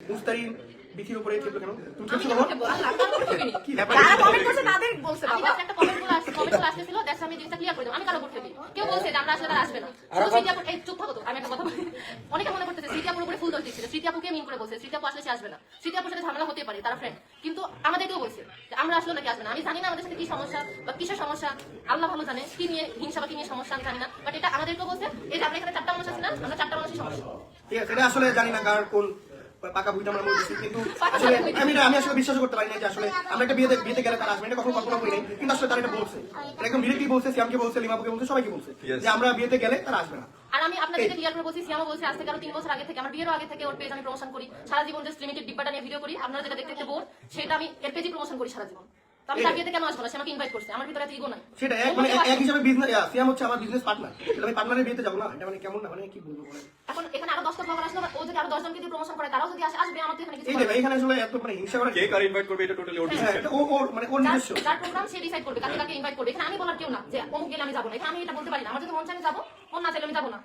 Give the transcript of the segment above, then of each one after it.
মুস্তারিন বিথির উপরে খেপলো কেন তুমি খেপছো কেন বাবা খেপবো? আল্লাহ, তার উপর খেপিনি। কি ব্যাপার যারা কমেন্ট করছে তাদের বলছে বাবা একটা comment গুলো আসছে- comment গুলো আসতেছিল, that's আমি জিনিসটা clear করে দিলাম। আমি কারও উপর খেপি। কেউ বলছে আমরা আসলে তারা আসবে না। শুধু স্মৃতি এই চুপ থাকো তো, আমি একটা কথা বলি। অনেকে মনে করতেছে স্মৃতি আপুর উপরে ফুল দোষ দিচ্ছিল। স্মৃতি আপুকে mean করে বলছে, স্মৃতি আপু আসলে সে আসবে না। স্মৃতি আপুর সাথে ঝামেলা হতে পারে, তারা friend। কিন্তু আমাদেরকেও বলছে আমরা আসলে নাকি আসবে না। আমি জানি না আমাদের সাথে কি সমস্যা বা কিসের সমস্যা আল্লাহ ভালো জানে কি নিয়ে হিংসা বা কি নিয়ে সমস্যা আমি জানি না বাট এটা আমাদেরকেও বলছে এই যে আমরা এখানে চারটা মানুষ আছি না আমরা চারটা মানুষই সমস্যা ঠিক আছে এটা আসলে জানি না কার কোন পাকা আমরা বলতেছি কিন্তু আসলে আমি না আমি আসলে বিশ্বাস করতে পারি না যে আসলে আমরা একটা বিয়েতে বিয়েতে গেলে তারা আসবে এটা কখনো কল্পনা করি নাই কিন্তু আসলে তারা এটা বলছে। এটা একদম ডিরেক্টলি বলছে সিয়ামকে বলছে লিমাবুকে বলছে সবাইকে বলছে যে আমরা বিয়েতে গেলে তারা আসবে না। আর আমি আপনাদেরকে ক্লিয়ার করে বলছি সিয়ামা বলছে আজ থেকে আরও তিন বছর আগে থেকে আমার বিয়েরও আগে থেকে ওর পেজ আমি প্রমোশন করি। সারা জীবন যে লিমিটেড ডিব্বাটা নিয়ে ভিডিও করি। আপনারা যেটা দেখতে দেখতে বোর সেটা আমি এর পেজই প্রমোশন করি সারা জীবন। তো আমি তার কেন আসব না? সে আমাকে ইনভাইট করছে। আমার ভিতরে ইগো নাই। সেটা এক মানে এক- এক হিসাবে বিজনেস সিয়াম হচ্ছে আমার বিজনেস পার্টনার আমি পার্টনারের বিয়েতে যাব না। এটা মানে কেমন না? মানে কি বলব এখন এখানে আরও দশটা ব্লগার আসলো ও যদি আরও দশজনকে দিয়ে প্রমোশন করে তারাও যদি আসে আসবে আমার তো এখানে কিছু এই করার দেখো নেই। এখানে আসলে এত মানে হিংসা করে কে কার ইনভাইট করবে এটা টোটালি ওর হ্যাঁ, ডিসিশন এটা ও ওর মানে ওর নিজস্ব। যার প্রোগ্রাম সে ডিসাইড করবে কাকে কাকে ইনভাইট করবে। এখানে আমি বলার কেউ না যে অমুক গেলে আমি যাব না। এখানে আমি এটা বলতে পারি না। আমার যদি মন চায় যাব। মন না চাইলে আমি যাব না।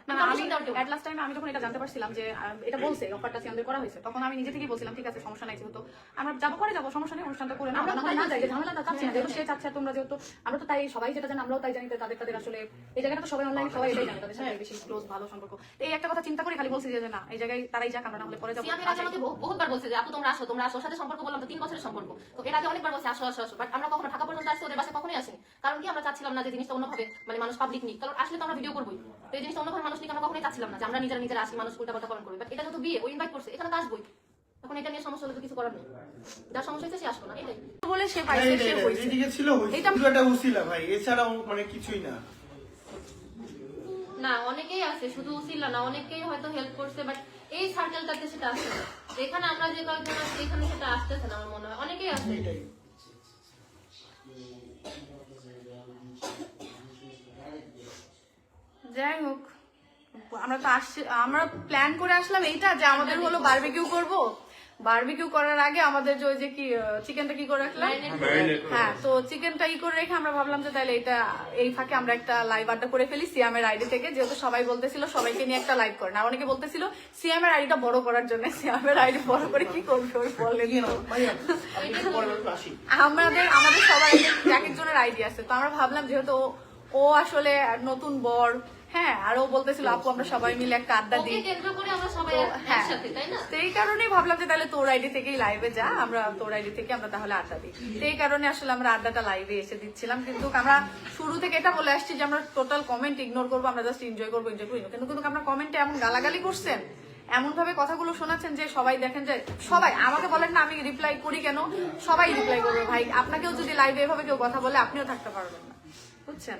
আমি যখন এটা জানতে পারছিলাম যে এটা বলছে অফারটা সিয়ামদের করা হয়েছে তখন আমি নিজে থেকেই বলছিলাম ঠিক আছে সমস্যা নাই যেহেতু আমরা যাব করে যাব সমস্যা নেই অনুষ্ঠানটা করে না আমরা আমরা তো তাই না যাই যে বলছি। চাচ্ছি না। যেহেতু সে চাচ্ছে তোমরা যেহেতু আমরা তো তাই সবাই যেটা জানি আমরাও তাই জানি তাদের তাদের আসলে এই জায়গাটা তো সবাই অনলাইন সবাই এটাই জানে তাদের সাথে বেশি ক্লোজ ভালো সম্পর্ক। এই একটা কথা চিন্তা করে খালি বলছি যে না এই জায়গায় তারাই যাক আমরা না হলে পরে যাব। সিয়ামের আগে আমাকে বহুতবার বলছে যে আপু তোমরা আসো তোমরা আসো। সাথে সম্পর্ক বললাম তো তিন বছরের সম্পর্ক। তো এর আগে অনেকবার বলছে আসো আসো আসো। বাট আমরা কখনো ঢাকা পর্যন্ত আসছি ওদের বাসায় কখনোই আসিনি। কারণ কি আমরা চাচ্ছিলাম না যে জিনিসটা অন্যভাবে মানে মানুষ পাবলিক নিক কারণ আসলে তো আমরা ভিডিও করবোই। তো এই জিনিসটা অন্যভাবে মানুষ নিক আমরা কখনোই চাচ্ছিলাম না যে আমরা নিজেরা নিজেরা আসি মানুষ উল্টা পাল্টা কমেন্ট করবে বাট এটা যত বিয়ে ও ইনভাইট করছে এখানে তো আসবোই। এখন এটা নিয়ে সমস্যা হলে তো কিছু করার নেই। যার সমস্যা হয়েছে সে আসব না এটাই। বলে সে পাইছে সে হয়েছে। যেদিকে ছিল হয়েছে। এটা- উসিলা ভাই এছাড়াও মানে কিছুই না। না অনেকেই আছে শুধু উসিল্লা না অনেকেই হয়তো হেল্প করছে বাট এই সার্কেলটাতে সেটা আসছে না। এখানে আমরা যে কয়েকজন আছি এখানে সেটা আসতেছে না আমার মনে হয়। অনেকেই আছে। এটাই। যাই হোক আমরা তো আসছি আমরা প্ল্যান করে আসলাম এইটা যে আমাদের হলো বারবিকিউ করব। বারবিকিউ করার আগে আমাদের যে ওই যে কি চিকেনটা কি করে রাখলাম? হ্যাঁ তো চিকেনটা ই করে রেখে আমরা ভাবলাম যে তাহলে এটা এই ফাঁকে আমরা একটা লাইভ আড্ডা করে ফেলি সিয়ামের আইডি থেকে। যেহেতু সবাই বলতেছিল সবাইকে নিয়ে একটা লাইভ করেন। আর অনেকে বলতেছিল সিয়ামের আইডিটা বড় করার জন্য সিয়ামের আইডি বড় করে কি করবে? আমাদের আমাদের সবার এক একজনের আইডি আছে। তো আমরা ভাবলাম যেহেতু ও- ও আসলে নতুন বর হ্যাঁ আর ও বলতেছিল আপু আমরা সবাই মিলে একটা আড্ডা দিই। হ্যাঁ এই কারণেই ভাবলাম যে তাহলে তোর আইডি থেকেই লাইভে যা আমরা তোর আইডি থেকে আমরা তাহলে আড্ডা দিই। এই কারণে আসলে আমরা আড্ডাটা লাইভে এসে দিচ্ছিলাম। কিন্তু আমরা শুরু থেকে এটা বলে আসছি যে আমরা টোটাল কমেন্ট ইগনোর করব আমরা জাস্ট এনজয় করব এনজয় করব। কিন্তু কিন্তু আমরা কমেন্টে এমন গালাগালি করছেন এমন ভাবে কথাগুলো শোনাচ্ছেন যে সবাই দেখেন যে সবাই আমাকে বলেন না আমি রিপ্লাই করি কেন? সবাই রিপ্লাই করবে। ভাই আপনাকেও যদি লাইভে এভাবে কেউ কথা বলে আপনিও থাকতে পারবেন না। বুঝছেন?